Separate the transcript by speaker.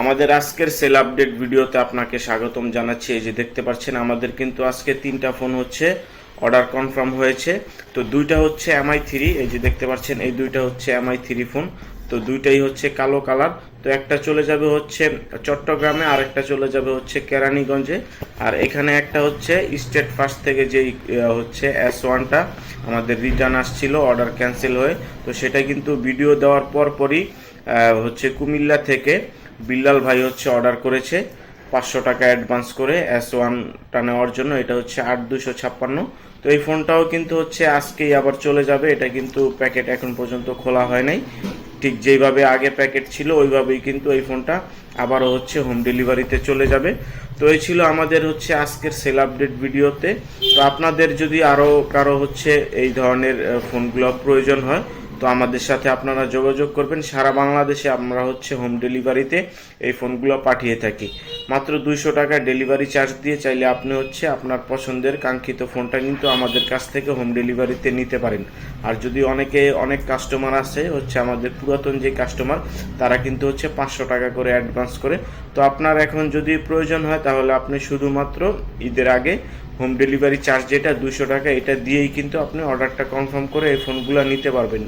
Speaker 1: আমাদের আজকের sell update ভিডিওতে আপনাকে স্বাগতম জানাচ্ছি। এই যে দেখতে পাচ্ছেন, আমাদের কিন্তু আজকে তিনটা ফোন হচ্ছে, অর্ডার কনফার্ম হয়েছে। তো দুইটা হচ্ছে এমআই থ্রি এই যে দেখতে পাচ্ছেন, এই দুইটা হচ্ছে এমআই থ্রি ফোন। তো দুইটাই হচ্ছে কালো কালার। তো একটা চলে যাবে হচ্ছে চট্টগ্রামে আর একটা চলে যাবে হচ্ছে কেরানীগঞ্জে। আর এখানে একটা হচ্ছে স্টেট ফার্স্ট থেকে যেই হচ্ছে এস ওয়ানটা আমাদের রিটার্ন আসছিল, অর্ডার ক্যান্সেল হয়ে। তো সেটা কিন্তু ভিডিও দেওয়ার পর পরই হচ্ছে কুমিল্লা থেকে বিল্লাল ভাই হচ্ছে অর্ডার করেছে পাঁচশো টাকা অ্যাডভান্স করে এস ওয়ানটা নেওয়ার জন্য, এটা হচ্ছে আট দুশো ছাপ্পান্ন। তো এই ফোনটাও কিন্তু হচ্ছে আজকেই আবার চলে যাবে, এটা কিন্তু প্যাকেট এখন পর্যন্ত খোলা হয় নাই। ঠিক যেইভাবে আগে প্যাকেট ছিল, ওইভাবেই কিন্তু এই ফোনটা আবারও হচ্ছে হোম ডেলিভারিতে চলে যাবে। তো এই ছিল আমাদের হচ্ছে আজকের সেল আপডেট ভিডিওতে। তো আপনাদের যদি আরও কারও হচ্ছে এই ধরনের ফোনগুলো প্রয়োজন হয় তো আমাদের সাথে আপনারা যোগাযোগ করবেন। সারা বাংলাদেশে আমরা হচ্ছে হোম ডেলিভারিতে এই ফোনগুলো পাঠিয়ে থাকি। মাত্র দুইশো টাকা ডেলিভারি চার্জ দিয়ে চাইলে আপনি হচ্ছে আপনার পছন্দের কাঙ্ক্ষিত ফোনটা কিন্তু আমাদের কাছ থেকে হোম ডেলিভারিতে নিতে পারেন। আর যদি অনেকে, অনেক কাস্টমার আছে হচ্ছে আমাদের পুরাতন যে কাস্টমার তারা কিন্তু হচ্ছে পাঁচশো টাকা করে অ্যাডভান্স করে। তো আপনার এখন যদি প্রয়োজন হয় তাহলে আপনি শুধুমাত্র ঈদের আগে হোম ডেলিভারি চার্জ যেটা দুশো টাকা, এটা দিয়েই কিন্তু আপনি অর্ডারটা কনফার্ম করে এই ফোনগুলো নিতে পারবেন।